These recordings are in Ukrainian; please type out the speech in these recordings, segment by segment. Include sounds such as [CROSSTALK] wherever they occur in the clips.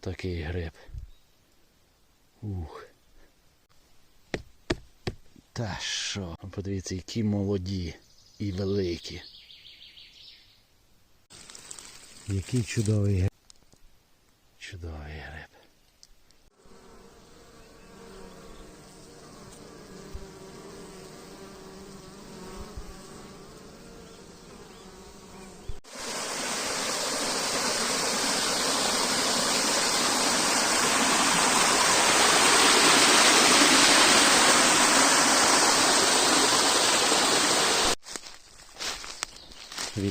Такий гриб. Ух. Та що? Подивіться, які молоді і великі. Який чудовий гриб. Чудовий гриб.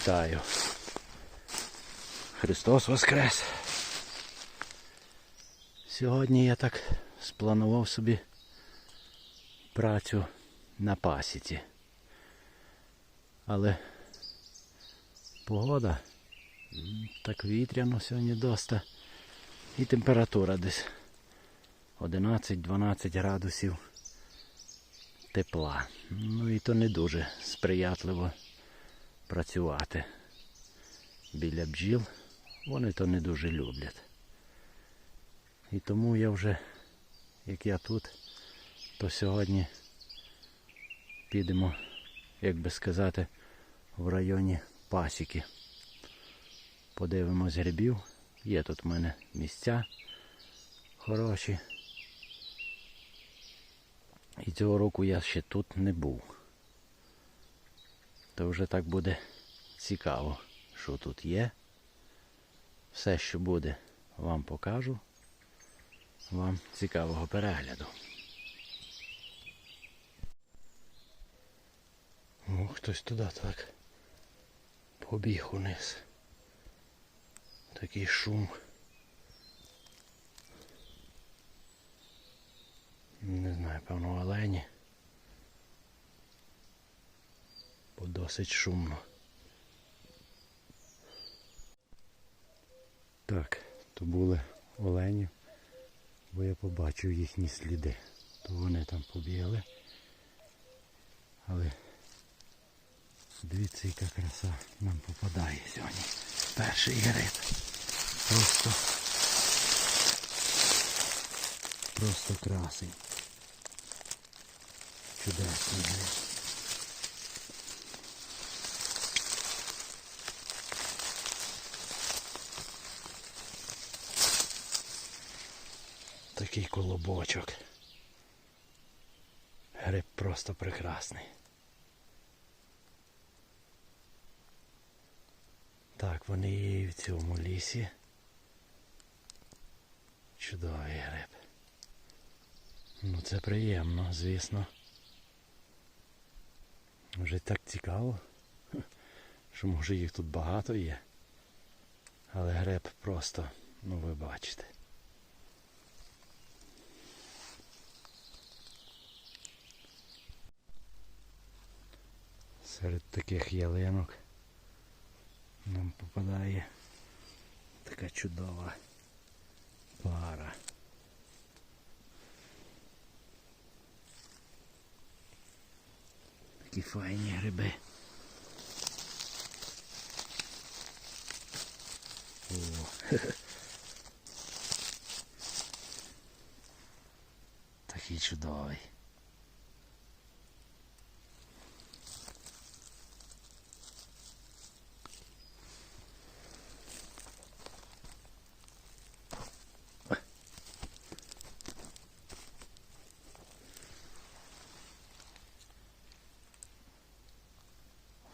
Вітаю. Христос Воскрес. Сьогодні я так спланував собі працю на пасіці. Але погода так вітряно сьогодні доста. І температура десь 11-12 градусів тепла. Ну і то не дуже сприятливо працювати біля бджіл. Вони то не дуже люблять. І тому я вже, як я тут, то сьогодні підемо, як би сказати, в районі пасіки. Подивимось грибів. Є тут в мене місця хороші. І цього року я ще тут не був. То вже так буде цікаво, що тут є. Все, що буде, вам покажу. Вам цікавого перегляду. О, хтось туди так побіг униз. Такий шум. Не знаю, певно, олені. Бо досить шумно. Так, то були олені, бо я побачив їхні сліди. То вони там побігли. Але дивіться, яка краса нам попадає сьогодні. Перший гриб. Просто просто красень. Чудесний гриб. Такий колобочок. Гриб просто прекрасний. Так, вони і в цьому лісі. Чудовий гриб. Ну це приємно, звісно. Вже так цікаво, що може їх тут багато є. Але гриб просто, ну ви бачите. Серед таких ялинок нам попадає така чудова пара. Такі файні гриби. О. [LAUGHS] Такий чудовий.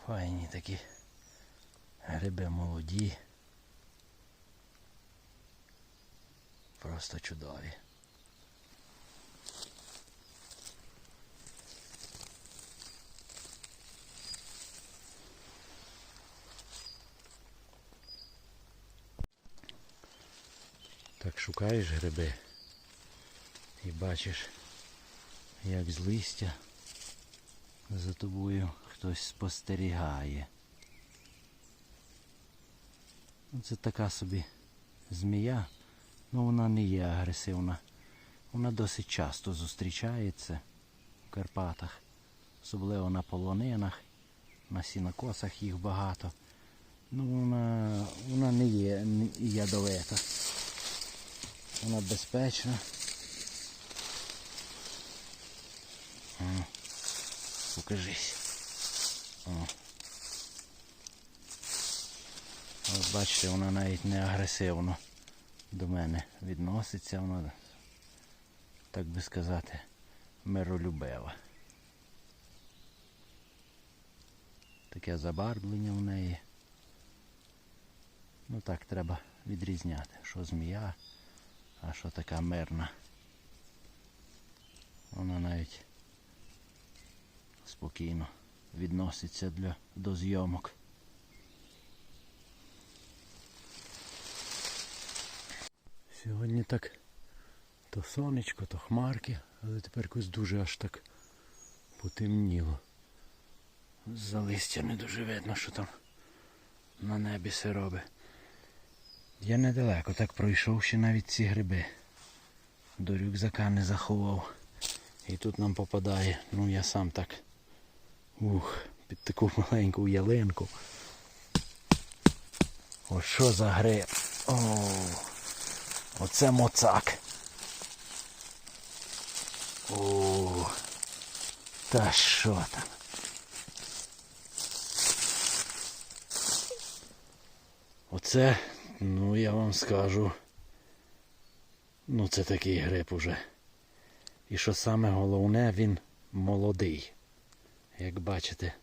Файні такі гриби молоді. Просто чудові. Так шукаєш гриби і бачиш, як з листя за тобою хтось спостерігає. Це така собі змія, ну вона не є агресивна. Вона досить часто зустрічається в Карпатах, особливо на полонинах, на сінокосах їх багато. Ну вона, вона не є ядовита. Вона безпечна. Покажись. О. Бачите, вона навіть не агресивно до мене відноситься, вона, так би сказати, миролюбива. Таке забарвлення в неї. Ну так треба відрізняти, що змія, а що така мирна. Вона навіть спокійно відноситься для, до зйомок. Сьогодні так то сонечко, то хмарки, але тепер якось дуже аж так потемніло. За листя не дуже видно, що там на небі все робить. Я недалеко так пройшов ще навіть ці гриби. До рюкзака не заховав. І тут нам попадає, ну я сам так. Ух, під таку маленьку ялинку. О, що за гриб? О, оце моцак. О, та що там? Оце, ну я вам скажу. Ну це такий гриб уже. І що саме головне, він молодий. Як бачите,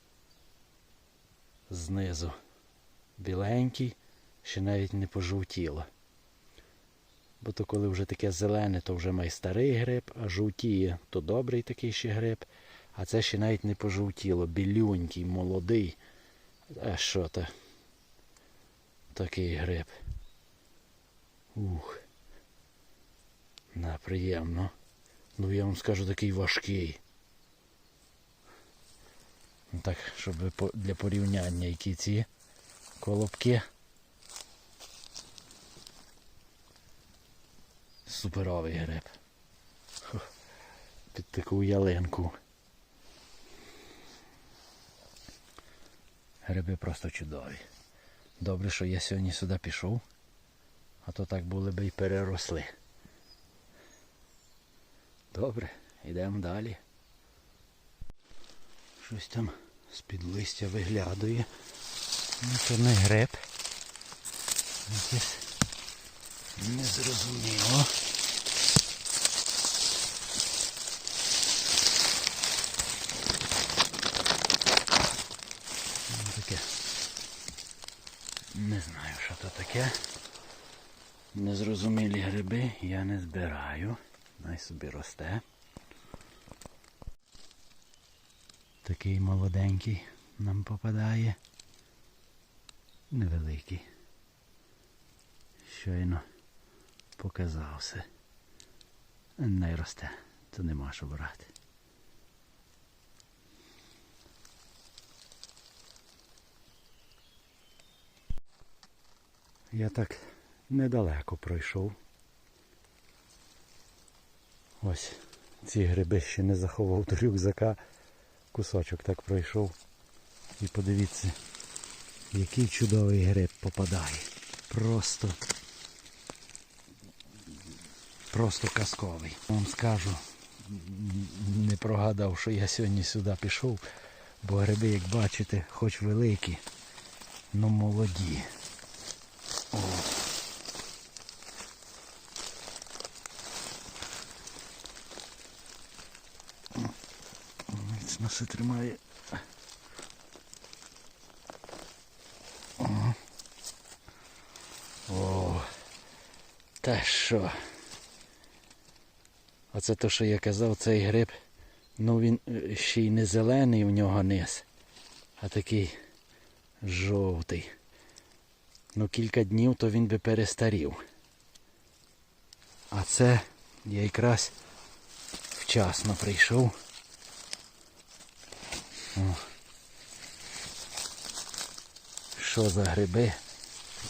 знизу біленький, ще навіть не пожовтіло. Бо то коли вже таке зелене, то вже має старий гриб, а жовтіє, то добрий такий ще гриб. А це ще навіть не пожовтіло. Білюнький, молодий. А що то? Такий гриб. Ух. На, приємно. Ну я вам скажу такий важкий. Ну, Так, щоб для порівняння які ці колобки. Суперовий гриб. Під таку ялинку. Гриби просто чудові. Добре, що я сьогодні сюди пішов, а то так були би і переросли. Добре, йдемо далі. Щось там з-під листя виглядає. Ну, це не гриб. Якесь незрозуміло. Ну, Таке. Не знаю, що то таке. Незрозумілі гриби я не збираю. Най собі росте. Такий молоденький нам попадає. Невеликий. Щойно показався. Не росте, то нема що брати. Я так недалеко пройшов. Ось ці гриби ще не заховав до рюкзака. Кусочок так пройшов. І подивіться, який чудовий гриб попадає. Просто просто казковий. Вам скажу, не прогадав, що я сьогодні сюди пішов, бо гриби, як бачите, хоч великі, але молоді. О. все тримає. О. Та що? Оце то, що я казав, цей гриб, ну він е, ще й не зелений в нього низ, а такий жовтий. Ну кілька днів то він би перестарів. А це я якраз вчасно прийшов. О. Що за гриби?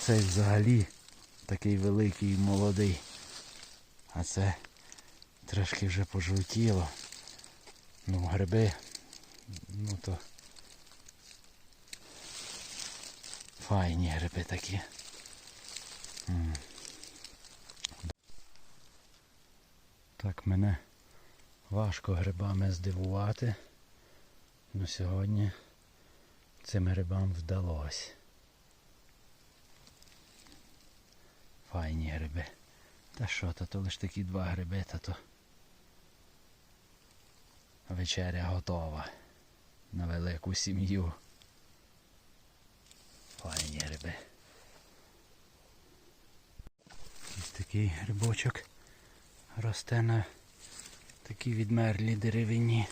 Цей взагалі такий великий і молодий. А це трошки вже пожовтіло. Ну, гриби, ну то файні гриби такі. М. Так мене важко грибами здивувати. Ну сьогодні цим грибам вдалося. Файні гриби. Та що, то, то лиш такі два гриби, та то вечеря готова на велику сім'ю. Файні гриби. Ось такий грибочок росте на такій відмерлій деревині.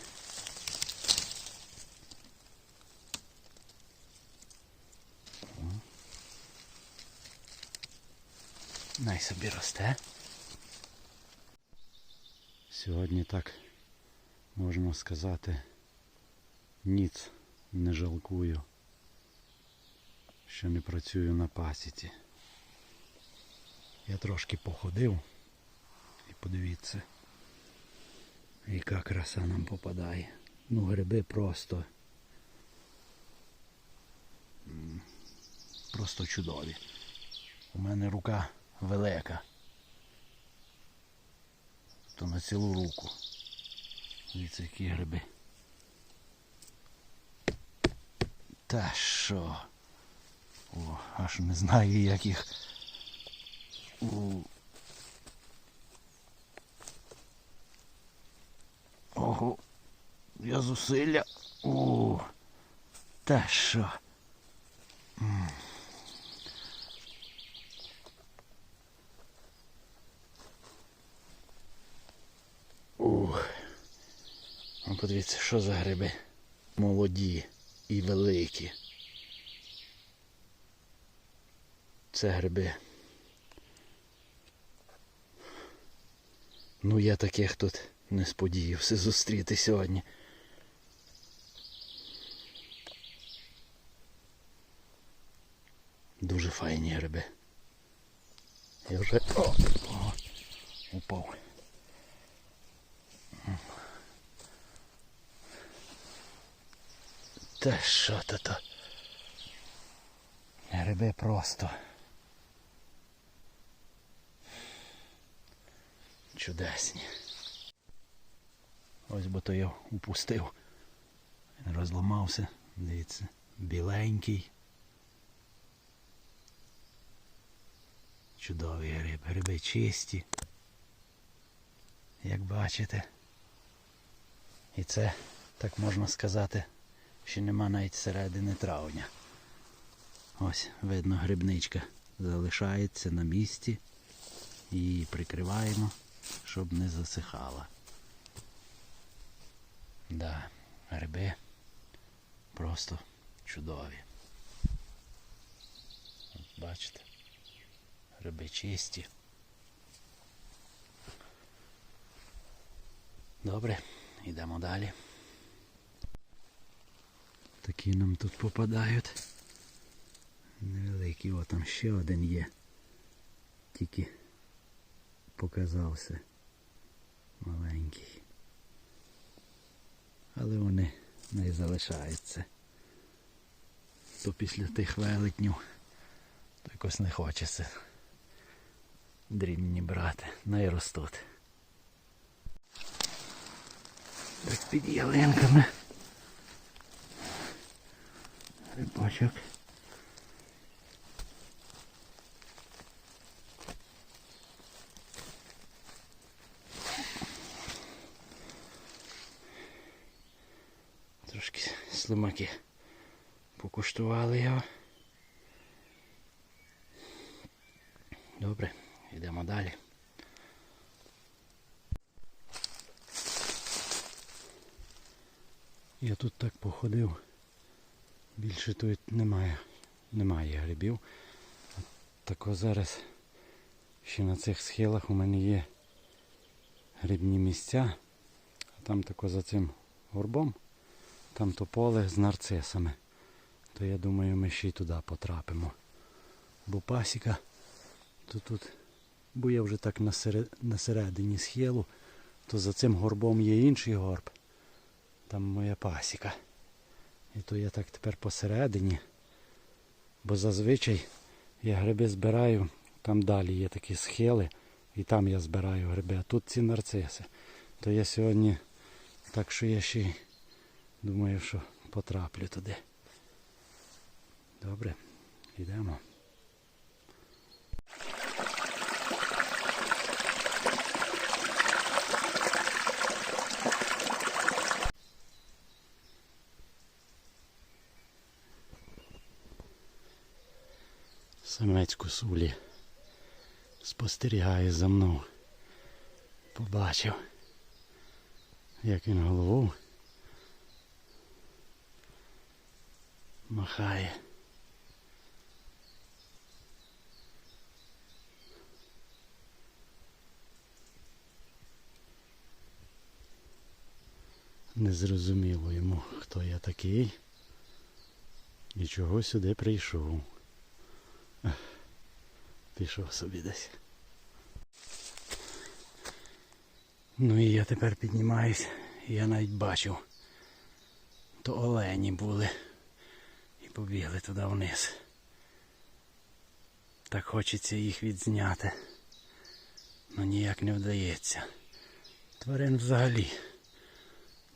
Собі росте. Сьогодні так можна сказати ніц не жалкую, що не працюю на пасіці. Я трошки походив і подивіться, яка краса нам попадає. Ну, гриби просто. Просто чудові. У мене рука велика. То на цілу руку. Дивіться, які гриби. Та що? О, аж не знаю, як їх. Ого, я зусилля. О, та що? М. Ух. Ну, подивіться, що за гриби. Молоді і великі. Це гриби. Ну я таких тут не сподівався зустріти сьогодні. Дуже файні гриби. Я вже... О, о, упав. Та що то то? Гриби просто. Чудесні. Ось бо то я упустив. Він розламався. Дивіться, біленький. Чудові гриби, гриби чисті. Як бачите. І це, так можна сказати, ще нема навіть середини травня. Ось, видно, грибничка залишається на місці. Її прикриваємо, щоб не засихала. Да, гриби просто чудові. Бачите, гриби чисті. Добре, йдемо далі. Такі нам тут попадають. Невеликі, о там ще один є. Тільки показався маленький. Але вони не залишаються. То після тих велетнів якось не хочеться дрібні брати, не ростуть. Так під ялинками. Рибачок. Трошки слимаки покуштували його. Добре, йдемо далі. Я тут так походив. Більше тут немає, немає грибів. Тако зараз ще на цих схилах у мене є грибні місця. А там тако за цим горбом, там то поле з нарцисами. То я думаю ми ще й туди потрапимо. Бо пасіка, то тут, бо я вже так на середині схилу, то за цим горбом є інший горб. Там моя пасіка. І то я так тепер посередині. Бо зазвичай я гриби збираю, там далі є такі схили, І там я збираю гриби, а тут ці нарциси. То я сьогодні, так що я ще думаю, що потраплю туди. Добре, йдемо. Самець косулі спостерігає за мною. Побачив, як він головою махає. Незрозуміло йому, хто я такий і чого сюди прийшов. Пішов собі десь. Ну і я тепер піднімаюсь, і я навіть бачив, то олені були і побігли туди вниз. Так хочеться їх відзняти, але ніяк не вдається. Тварин взагалі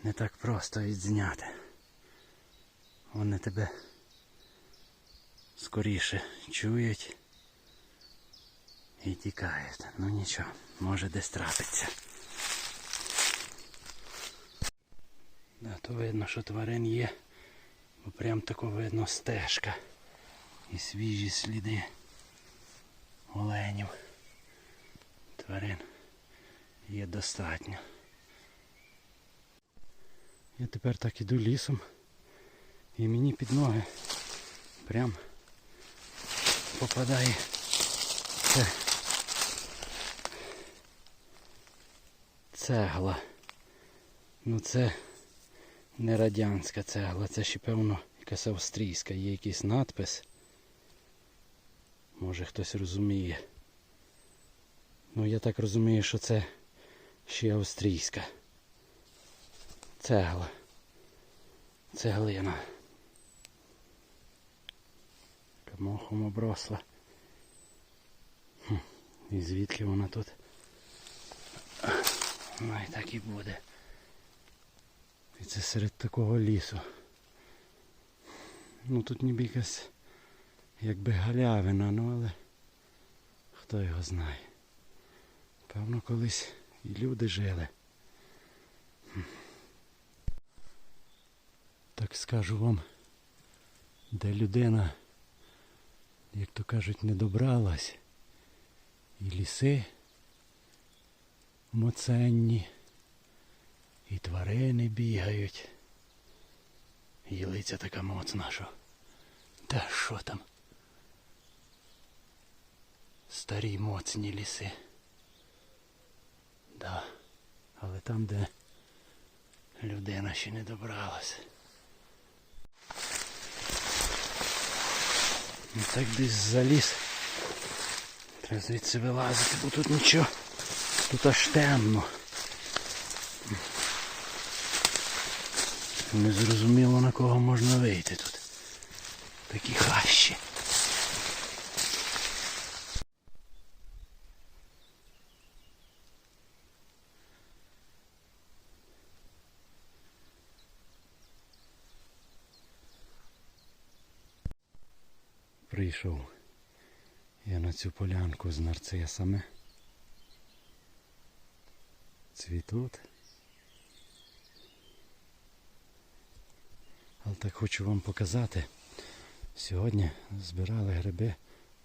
не так просто відзняти. Вони тебе скоріше чують і тікають. Ну нічого, може десь трапиться. Да, то видно, що тварин є. Бо прям тако видно стежка. І свіжі сліди оленів. Тварин є достатньо. Я тепер так іду лісом. І мені під ноги прям попадає це цегла. Ну це не радянська цегла, це ще певно якась австрійська. Є якийсь надпис. Може хтось розуміє. Ну я так розумію, що це ще австрійська. Цегла. Цеглина. Яка Мохом обросла. Хм. І звідки вона тут? І так і буде. І це серед такого лісу. Ну тут ніби якась якби галявина, ну але хто його знає. Певно колись і люди жили. Так скажу вам, де людина, як то кажуть, не добралась. І ліси моценні, і тварини бігають. Їлиця така моцна, що. Та що там? Старі моцні ліси. Да. Але там, де людина ще не добралась. Ну так десь заліз. Треба звідси вилазити, бо тут нічого. Тут аж темно. Не зрозуміло на кого можна вийти тут. Такі хащі. Прийшов я на цю полянку з нарцисами. Цвітуть. Але так хочу вам показати. Сьогодні збирали гриби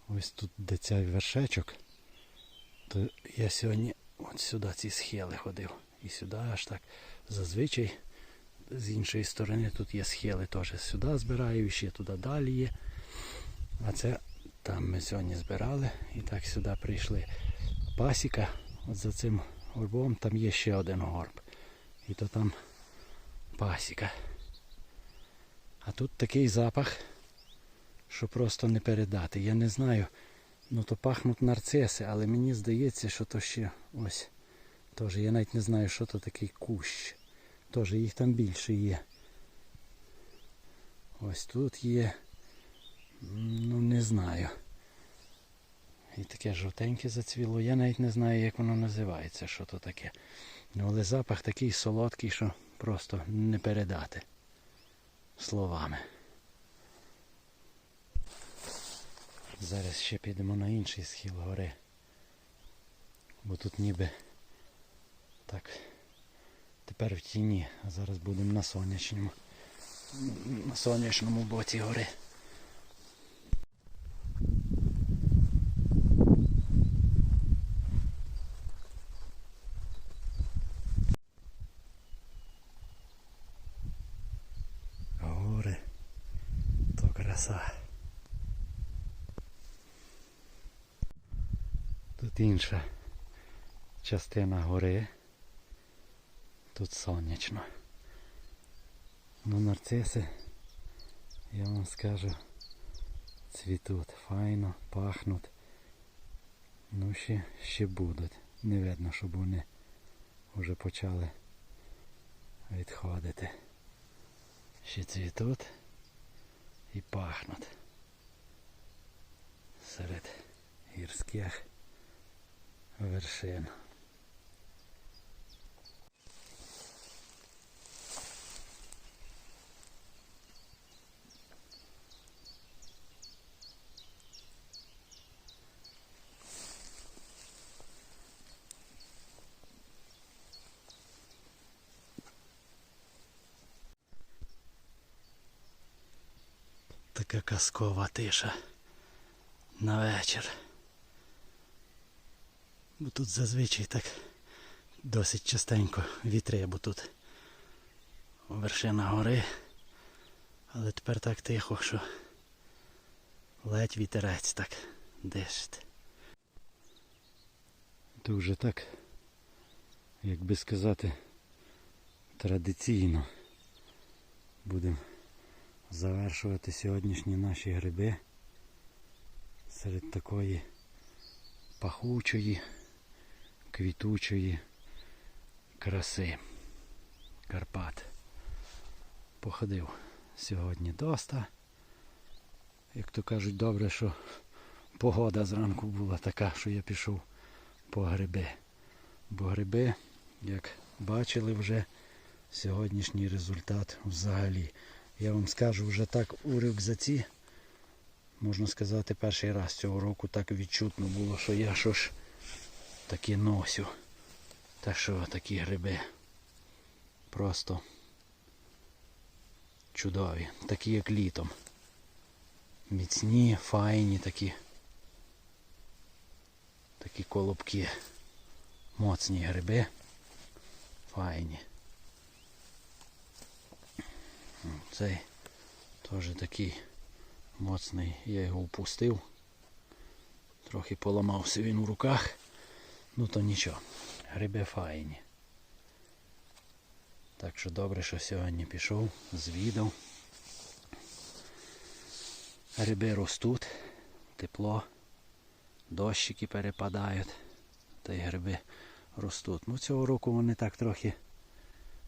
ось тут де цей вершечок. То я сьогодні от сюди ці схили ходив. І сюди аж так. Зазвичай з іншої сторони тут є схили теж. Сюди збираю, і ще туди далі є. А це там ми сьогодні збирали і так сюди прийшли. Пасіка, от за цим горбом там є ще один горб. І то там пасіка. А тут такий запах, що просто не передати. Я не знаю, ну то пахнуть нарциси, але мені здається, що то ще ось. Тож я навіть не знаю, що то такий кущ. Тож їх там більше є. Ось тут є. Ну не знаю. І таке жовтеньке зацвіло. Я навіть не знаю, як воно називається, що то таке. Ну, але запах такий солодкий, що просто не передати словами. Зараз ще підемо на інший схил гори. Бо тут ніби так тепер в тіні, а зараз будемо на сонячному. На сонячному боці гори то краса. Тут інша частина гори. Тут сонячно. Ну нарциси, я вам скажу, цвітуть, файно, пахнуть. Ну ще, ще будуть. Не видно, щоб вони вже почали відходити. Ще цвітуть і пахнуть. Серед гірських вершин. Така казкова тиша на вечір. Бо тут зазвичай так досить частенько вітри, бо тут вершина гори. Але тепер так тихо, що ледь вітерець так дишить. Дуже так, як би сказати, традиційно будемо завершувати сьогоднішні наші гриби серед такої пахучої, квітучої краси Карпат. Походив сьогодні доста. Як то кажуть, добре, що погода зранку була така, що я пішов по гриби. Бо гриби, як бачили вже, сьогоднішній результат взагалі. Я вам скажу вже так у рюкзаці, можна сказати, перший раз цього року так відчутно було, що я що ж таки носю. Та що такі гриби просто чудові, такі як літом. Міцні, файні такі. Такі колобки. Моцні гриби. Файні. Цей теж такий моцний, я його впустив. Трохи поламався він у руках. Ну то нічого. Гриби файні. Так що добре, що сьогодні пішов, звідав. Гриби ростуть, тепло, дощики перепадають, та й гриби ростуть. Ну цього року вони так трохи,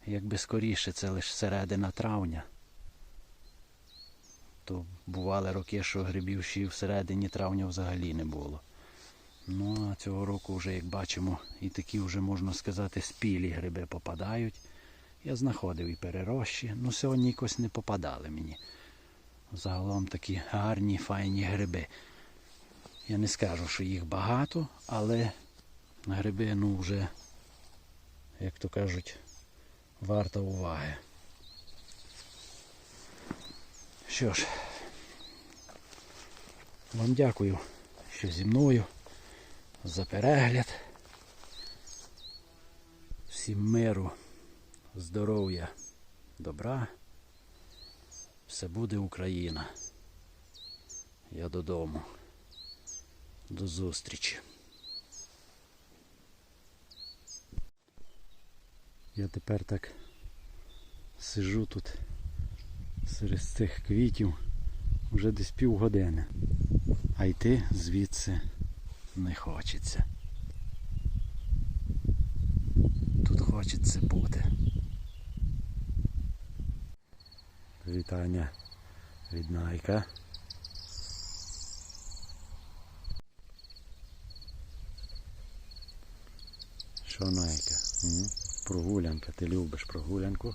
якби скоріше, це лише середина травня. То бували роки, що грибів ще й всередині травня взагалі не було. Ну а цього року вже, як бачимо, і такі вже, можна сказати, спілі гриби попадають. Я знаходив і перерощі, ну сьогодні якось не попадали мені. Загалом такі гарні, файні гриби. Я не скажу, що їх багато, але гриби, ну вже, як то кажуть, варто уваги. Що ж, вам дякую, що зі мною за перегляд. Всім миру, здоров'я, добра. Все буде Україна. Я додому. До зустрічі. Я тепер так сижу тут серед цих квітів вже десь півгодини. А йти звідси не хочеться. Тут хочеться бути. Вітання від Найка. Що Найка? Прогулянка, ти любиш прогулянку?